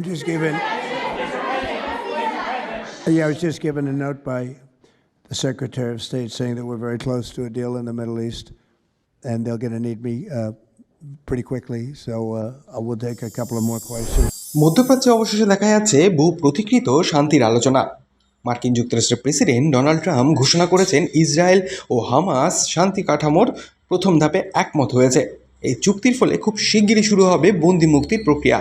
I'm just given. Yeah, I was just given a note by the Secretary of State saying that we're very close to a deal in the Middle East, and they're going to need me uh, pretty quickly. So uh, I will take a couple of more questions. মধ্যপ্রাচ্যে অবশেষে দেখা যাচ্ছে বহু প্রতিকৃত শান্তির আলোচনা মার্কিন যুক্তরাষ্ট্রের president Donald Trump ঘোষণা করেছেন ইসরায়েল ও হামাস শান্তি কাঠামোর প্রথম ধাপে একমত হয়েছে এই চুক্তির ফলে খুব শিগগিরই শুরু হবে বন্দি মুক্তির প্রক্রিয়া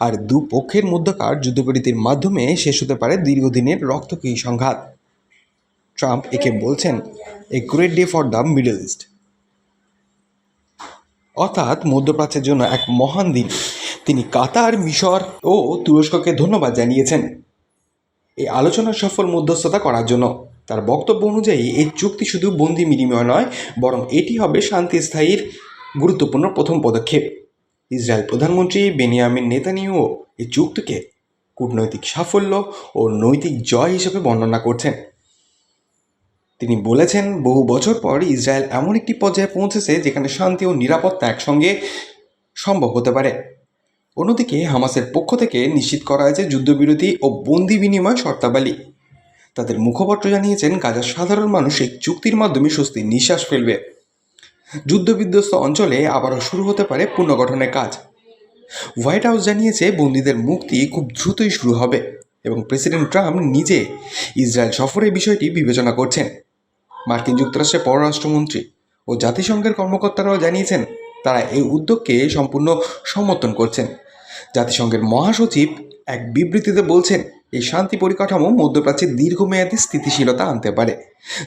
আর দু পক্ষের মধ্যকার যুদ্ধবিরতির মাধ্যমে শেষ হতে পারে দীর্ঘদিনের রক্তক্ষয়ী সংঘাত। ট্রাম্প একে বলছেন, a great day for the Middle East. অর্থাৎ মধ্যপ্রাচ্যের জন্য এক মহান দিন। তিনি কাতার, মিশর ও তুরস্ককে ধন্যবাদ জানিয়েছেন। এই আলোচনার সফল মধ্যস্থতা করার জন্য। তার বক্তব্য অনুযায়ী এই চুক্তি শুধু বন্দি বিনিময় নয়, বরং এটি হবে শান্তি স্থায়ীর গুরুত্বপূর্ণ প্রথম পদক্ষেপ। ইসরায়েল প্রধানমন্ত্রী বেনিয়ামিন নেতানিয়াহু এই চুক্তিকে কূটনৈতিক সাফল্য ও নৈতিক জয় হিসেবে বর্ণনা করছেন। তিনি বলেছেন, বহু বছর পর ইসরায়েল এমন একটি পর্যায়ে পৌঁছেছে যেখানে শান্তি ও নিরাপত্তা একসঙ্গে সম্ভব হতে পারে। অন্যদিকে, হামাসের পক্ষ থেকে নিশ্চিত করা হয়েছে যুদ্ধবিরতি ও বন্দি বিনিময় শর্তাবলী। তাদের মুখপাত্র জানিয়েছেন, গাজার সাধারণ মানুষ এই চুক্তির মাধ্যমে স্বস্তির নিঃশ্বাস ফেলবে। যুদ্ধবিধ্বস্ত অঞ্চলে আবারও শুরু হতে পারে পুনর্গঠনের কাজ। হোয়াইট হাউস জানিয়েছে বন্দীদের মুক্তি খুব দ্রুতই শুরু হবে এবং প্রেসিডেন্ট ট্রাম্প নিজে ইসরায়েল সফরের বিষয়টি বিবেচনা করছেন। মার্কিন যুক্তরাষ্ট্রের পররাষ্ট্রমন্ত্রী ও জাতিসংঘের কর্মকর্তারাও জানিয়েছেন তারা এই উদ্যোগকে সম্পূর্ণ সমর্থন করছেন। জাতিসংঘের মহাসচিব এক বিবৃতিতে বলছেন, এই শান্তি পরিকাঠামো মধ্যপ্রাচ্যে দীর্ঘমেয়াদী স্থিতিশীলতা আনতে পারে।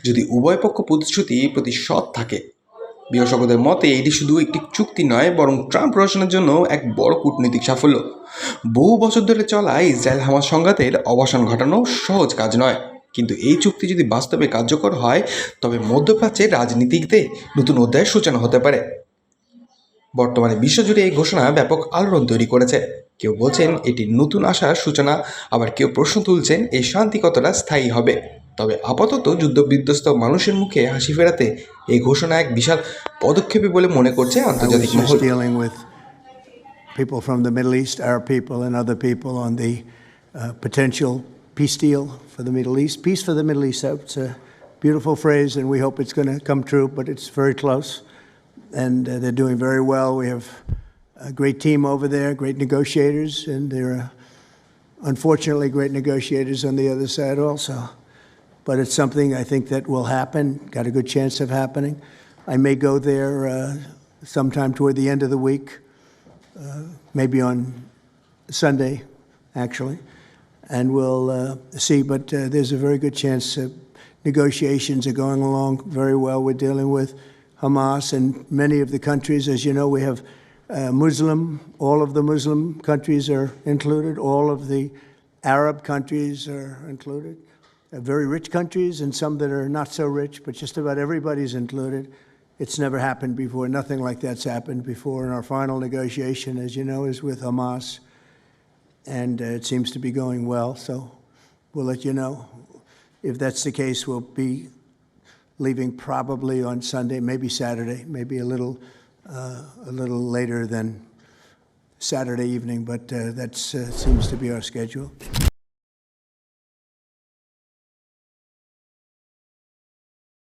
যদি উভয় পক্ষ প্রতিশ্রুতি প্রতি সৎ থাকে বিশেষজ্ঞদের মতে এটি শুধু একটি চুক্তি নয়, বরং ট্রাম্প প্রশাসনের জন্য এক বড় কূটনৈতিক সাফল্য। বহু বছর ধরে চলা ইসরায়েল হামাস সংঘাতের অবসান ঘটানো সহজ কাজ নয়। কিন্তু এই চুক্তি যদি বাস্তবে কার্যকর হয়, তবে মধ্যপ্রাচ্যের রাজনীতিতে নতুন অধ্যায়ের সূচনা হতে পারে। বর্তমানে বিশ্বজুড়ে এই ঘোষণা ব্যাপক আলোড়ন তৈরি করেছে। কেউ বলছেন এটি নতুন আশার সূচনা, আবার কেউ প্রশ্ন তুলছেন এই শান্তি কতটা স্থায়ী হবে। তবে আপাতত যুদ্ধবিধ্বস্ত মানুষের মুখে হাসি ফেরাতে এই ঘোষণা এক বিশাল পদক্ষেপই বলে মনে করছে I was আন্তর্জাতিক just Mahal dealing with people from the Middle East, Arab people, and other people on the uh, potential peace deal for the Middle East. Peace for the Middle East, that's a beautiful phrase, and we hope it's going to come true, but it's very close. And uh, they're doing very well. We have a great team over there, great negotiators, and there are unfortunately great negotiators on the other side also. But it's something I think that will happen, got a good chance of happening. I may go there uh, sometime toward the end of the week, uh, maybe on Sunday, actually, and we'll uh, see. But uh, there's a very good chance negotiations are going along very well. We're dealing with Hamas and many of the countries. As you know, we have uh, Muslim, all of the Muslim countries are included, all of the Arab countries are included, very rich countries and some that are not so rich, but just about everybody's included. It's never happened before. Nothing like that's happened before. And our final negotiation, as you know, is with Hamas. And uh, it seems to be going well. So we'll let you know. If that's the case, we'll be leaving probably on Sunday, maybe Saturday, maybe a little, uh, a little later than Saturday evening, but uh, that uh, seems to be our schedule.